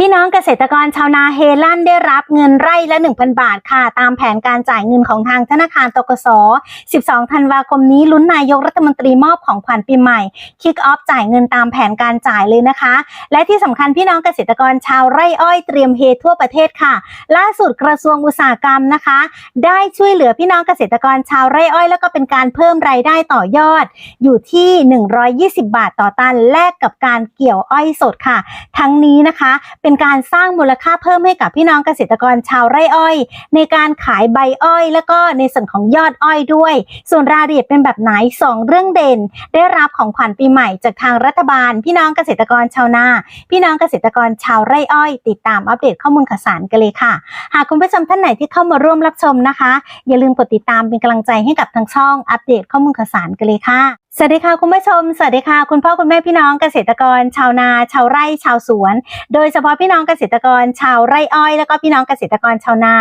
พี่น้องเกษตรกรชาวนาเฮลั่นได้รับเงินไร่ละ 1,000 บาทค่ะ ตามแผนการจ่ายเงินของทางธนาคารตกส 12 ธันวาคมนี้ลุ้นนายกรัฐมนตรีมอบของขวัญปีใหม่คิกออฟจ่ายเงินตามแผนการจ่ายเลยนะคะ และที่สำคัญพี่น้องเกษตรกรชาวไร่อ้อยเตรียมเฮทั่วประเทศค่ะ ล่าสุดกระทรวงอุตสาหกรรมนะคะ ได้ช่วยเหลือพี่น้องเกษตรกรชาวไร่อ้อย แล้วก็เป็นการเพิ่มรายได้ต่อยอด อยู่ที่ 120 บาทต่อตันแลกกับการเกี่ยวอ้อยสดค่ะ ทั้งนี้นะคะเป็นการสร้างมูลค่าเพิ่มให้กับพี่น้องเกษตรกรชาวไร่อ้อย ในการขายใบอ้อย แล้วก็ในส่วนของยอดอ้อยด้วย ส่วนรายละเอียดเป็นแบบไหนสองเรื่องเด่น ได้รับของขวัญปีใหม่จากทางรัฐบาล พี่น้องเกษตรกรชาวนา พี่น้องเกษตรกรชาวไร่อ้อย ติดตามอัปเดตข้อมูลข่าวสารกันเลยค่ะ หากคุณผู้ชมท่านไหนที่เข้ามาร่วมรับชมนะคะ อย่าลืมกดติดตามเป็นกำลังใจให้กับทางช่องอัปเดตข้อมูลข่าวสารกันเลยค่ะ สวัสดีค่ะคุณผู้ชม สวัสดีค่ะ คุณพ่อคุณแม่พี่น้องเกษตรกร ชาวนา ชาวไร่ชาวสวน โดยเฉพาะพี่น้องเกษตรกร ชาวไร่อ้อย แล้วก็พี่น้องเกษตรกรชาวนา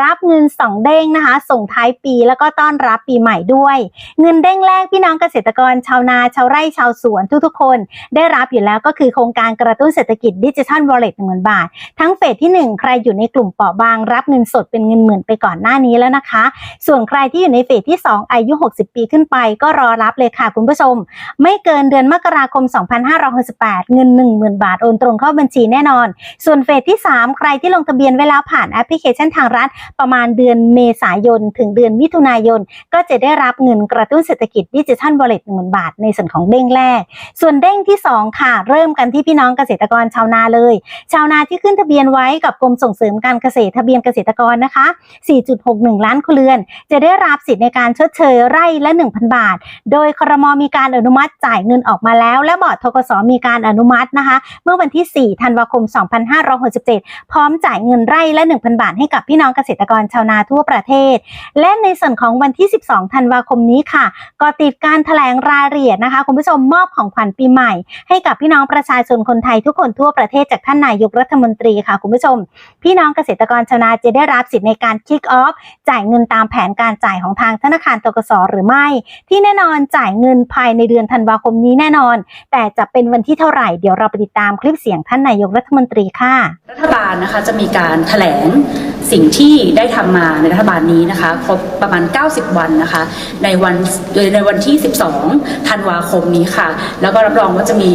รับเงินสองเด้งนะคะ ส่งท้ายปีแล้วก็ต้อนรับปีใหม่ด้วย เงินเด้งแรกพี่น้องเกษตรกร ชาวนา ชาวไร่ชาวสวนทุกๆคน ได้รับอยู่แล้วก็คือโครงการกระตุ้นเศรษฐกิจดิจิทัลวอลเล็ตหนึ่งหมื่นบาท ทั้งเฟสที่ 1 ใครอยู่ในกลุ่มเปราะบาง รับเงินสดเป็นเงินหมื่นไปก่อนหน้านี้แล้วนะคะ ส่วนใครที่อยู่ในเฟสที่ 2 อายุ 60 ปีขึ้นไป ก็รอรับเลยค่ะคุณผู้ชม ไม่เกินเดือนมกราคม 2568 เงิน 10,000 บาทโอนตรงเข้าบัญชีแน่นอน ส่วนเฟสที่ 3 ใครที่ลงทะเบียนไว้แล้วผ่านแอปพลิเคชันทางรัฐ ประมาณเดือนเมษายน ถึงเดือนมิถุนายน ก็จะได้รับเงินกระตุ้นเศรษฐกิจดิจิทัลวอลเล็ต10,000บาทในส่วนของเด้งแรก ส่วนเด้งที่ 2 ค่ะ เริ่มกันที่พี่น้องเกษตรกรชาวนาเลย ชาวนาที่ขึ้นทะเบียนไว้กับกรมส่งเสริมการเกษตรทะเบียนเกษตรกรนะคะ 4.61 ล้านครัวเรือน จะได้รับสิทธิ์ในการชดเชยไร่ละ 1,000 บาท โดยครมมีการอนุมัติจ่ายเงินออกมาแล้ว และบอร์ดทกสมีการอนุมัตินะคะ เมื่อวันที่ 4 ธันวาคม 2567 พร้อมจ่ายเงินไร่ละ 1,000 บาทให้กับพี่น้องเกษตรกรชาวนาทั่วประเทศ และในส่วนของวันที่ 12 ธันวาคมนี้ค่ะ ก็ติดการแถลงรายละเอียดนะคะ คุณผู้ชมมอบของขวัญปีใหม่ ให้กับพี่น้องประชาชนคนไทยทุกคนทั่วประเทศจากท่านนายกรัฐมนตรีค่ะคุณผู้ชม พี่น้องเกษตรกรชาวนาจะได้รับสิทธิ์ในการคิกออฟจ่ายเงินตามแผนการจ่ายของทางธนาคารตกสหรือไม่ ที่แน่นอนจ่ายเงินงินภายในเดือนธันวาคมนี้แน่นอน แต่จะเป็นวันที่เท่าไหร่เดี๋ยวเราไปติดตามคลิปเสียงท่านนายกรัฐมนตรีค่ะ รัฐบาลนะคะจะมีการแถลง สิ่งที่ได้ทำมาในรัฐบาลนี้นะคะ ครบประมาณ 90 วันนะคะ ในวันในวันที่ 12 ธันวาคมนี้ค่ะ แล้วก็รับรองว่าจะมี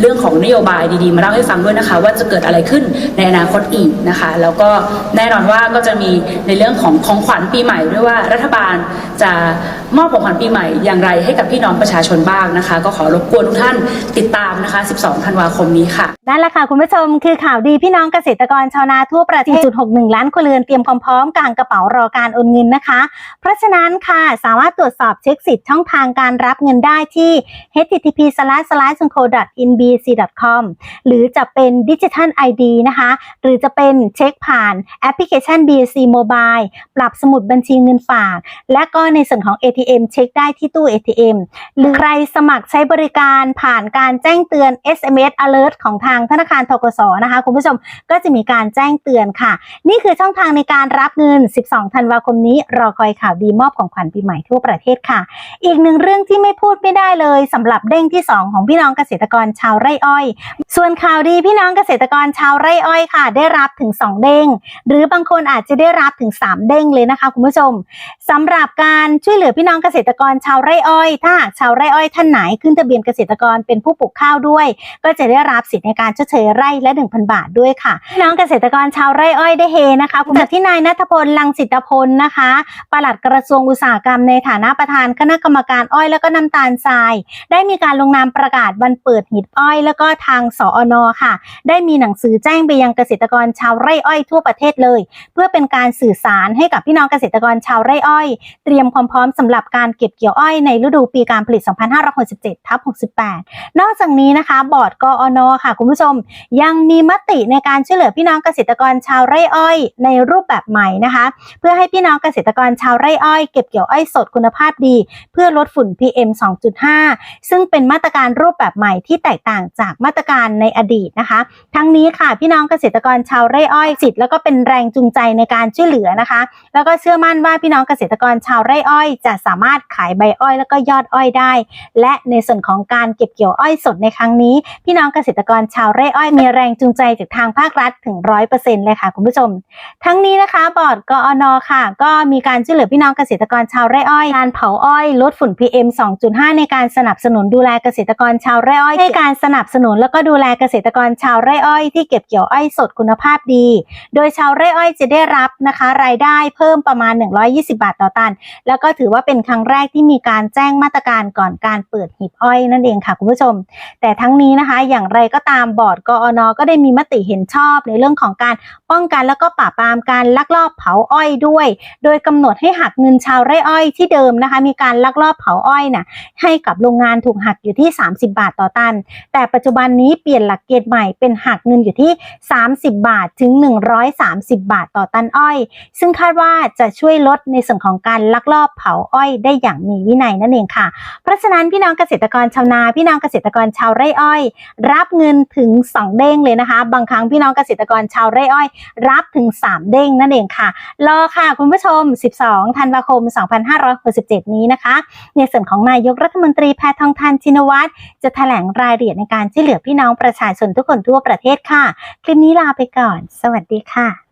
เรื่องของนโยบายดีๆ มาเล่าให้ฟังด้วยนะคะ ว่าจะเกิดอะไรขึ้นในอนาคตอีกนะคะ แล้วก็แน่นอนว่าก็จะมีในเรื่องของของขวัญปีใหม่ด้วยว่ารัฐบาลจะมอบของขวัญปีใหม่อย่างไรให้กับพี่น้องประชาชนบ้างนะคะ ก็ขอรบกวนทุกท่านติดตามนะคะ 12 ธันวาคมนี้ค่ะ นั่นแหละค่ะคุณผู้ชมคือข่าวดีพี่น้องเกษตรกรชาวนาทั่วประเทศ4.61 ล้านครัวเรือนเตรียมความพร้อมกลางกระเป๋ารอการโอนเงินนะคะ เพราะฉะนั้นค่ะสามารถตรวจสอบเช็คสิทธิ์ช่องทางการรับเงินได้ที่ http s l a s l a s n c o inbc com หรือจะเป็นดิจิทัล ID นะคะ หรือจะเป็นเช็คผ่านแอปพลิเคชัน BC Mobile ปรับสมุดบัญชีเงินฝาก และก็ในส่วนของ ATM เช็คได้ที่ตู้ ATM หรือใครสมัครใช้บริการผ่านการแจ้งเตือน SMS alert ของทางธนาคารทกสนะคะ คุณผู้ชมก็จะมีการแจ้งเตือนค่ะ นี่คือช่องทางในการรับเงิน 12 ธันวาคมนี้ รอคอยข่าวดีมอบของขวัญปีใหม่ทั่วประเทศค่ะ อีกหนึ่งเรื่องที่ไม่พูดไม่ได้เลยสำหรับเด้งที่ 2 ของพี่น้องเกษตรกรชาวไร่อ้อย ส่วนข่าวดีพี่น้องเกษตรกรชาวไร่อ้อยค่ะ ได้รับถึง 2 เด้ง หรือบางคนอาจจะได้รับถึง 3 เด้งเลยนะคะคุณผู้ชมสำหรับการช่วยเหลือพี่น้องเกษตรกรชาวไร่อ้อย ถ้าหากชาวไร่อ้อยท่านไหนขึ้นทะเบียนเกษตรกรเป็นผู้ปลูกข้าวด้วย ก็จะได้รับสิทธิ์ในการชดเชยไร่ละ 1,000 บาทด้วยค่ะพี่น้องเกษตรกรชาวไร่อ้อยได้เฮนะคะคุณจากที่นายนัทพลลังสิตพลนะคะ ปลัดกระทรวงอุตสาหกรรมในฐานะประธานคณะกรรมการอ้อยแล้วก็น้ำตาลทราย ได้มีการลงนามประกาศวันเปิดหีบอ้อย แล้วก็ทางสอนค่ะ ได้มีหนังสือแจ้งไปยังเกษตรกรชาวไร่อ้อยทั่วประเทศเลย เพื่อเป็นการสื่อสารให้กับพี่น้องเกษตรกรชาวไร่อ้อย เตรียมความพร้อมสำหรับการเก็บเกี่ยวอ้อยในฤดูปีการผลิต 2567ทับ68 นอกจากนี้นะคะ บอร์ดกอนค่ะ คุณผู้ชม ยังมีมติในการช่วยเหลือพี่น้องเกษตรกรชาวไร่อ้อย ในรูปแบบใหม่นะคะ เพื่อให้พี่น้องเกษตรกรชาวไร่อ้อยเก็บเกี่ยวอ้อยสดคุณภาพดี เพื่อลดฝุ่น PM 2.5 ซึ่งเป็นมาตรการรูปแบบใหม่ที่แตกต่างจากมาตรการในอดีตนะคะ ทั้งนี้ค่ะพี่น้องเกษตรกรชาวไร่อ้อยสิทธิ์แล้วก็เป็นแรงจูงใจในการช่วยเหลือนะคะ แล้วก็เชื่อมั่นว่าพี่น้องเกษตรกรชาวไร่อ้อย จะสามารถขายใบอ้อยแล้วก็ยอดอ้อยได้ และในส่วนของการเก็บเกี่ยวอ้อยสดในครั้งนี้ พี่น้องเกษตรกรชาวไร่อ้อยมีแรงจูงใจจากทางภาครัฐถึงร้อยเปอร์เซ็นต์เลยค่ะคุณผู้ชมทั้งนี้นะคะบอร์ดกอนอค่ะ ก็มีการช่วยเหลือพี่น้องเกษตรกรชาวไร่อ้อยการเผาอ้อยลดฝุ่น PM 2.5 ในการสนับสนุนดูแลเกษตรกรชาวไร่อ้อยให้การสนับสนุนแล้วก็ดูแลเกษตรกรชาวไร่อ้อยที่เก็บเกี่ยวอ้อยสดคุณภาพดี โดยชาวไร่อ้อยจะได้รับนะคะ รายได้เพิ่มประมาณ 120 บาทต่อตัน แล้วก็ถือว่าเป็นครั้งแรกที่มีการแจ้งมาตรการก่อนการเปิดหีบอ้อยนั่นเองค่ะคุณผู้ชม แต่ทั้งนี้นะคะ อย่างไรก็ตามบอร์ดกอนอก็ได้มีมติเห็นชอบในเรื่องของการป้องกันแล้วก็ปราบปรามการลักลอบเผาอ้อยด้วย โดยกำหนดให้หักเงินชาวไร่อ้อยที่เดิมนะคะ มีการลักลอบเผาอ้อยน่ะให้กับโรงงานถูกหักอยู่ที่ 30 บาทต่อตัน แต่ปัจจุบันนี้เปลี่ยนหลักเกณฑ์ใหม่เป็นหักเงินอยู่ที่ 30 บาทถึง 130 บาทต่อตันอ้อย ซึ่งคาดว่าจะช่วยลดในส่วนของการลักลอบเผาอ้อยได้อย่างมีวินัยนั่นเองค่ะ เพราะฉะนั้นพี่น้องเกษตรกรชาวนา พี่น้องเกษตรกรชาวไร่อ้อย รับเงินถึง 2 เด้งเลยนะคะ บางครั้งพี่น้องเกษตรกรชาวไร่อ้อย รับถึง 3เด้งนั่นเองค่ะ รอค่ะคุณผู้ชม 12 ธันวาคม 2567 นี้นะคะ ในส่วนของนายกรัฐมนตรีแพทองทานชินวัตรจะแถลงรายละเอียดในการช่วยเหลือพี่น้องประชาชนทุกคนทั่วประเทศค่ะ คลิปนี้ลาไปก่อน สวัสดีค่ะ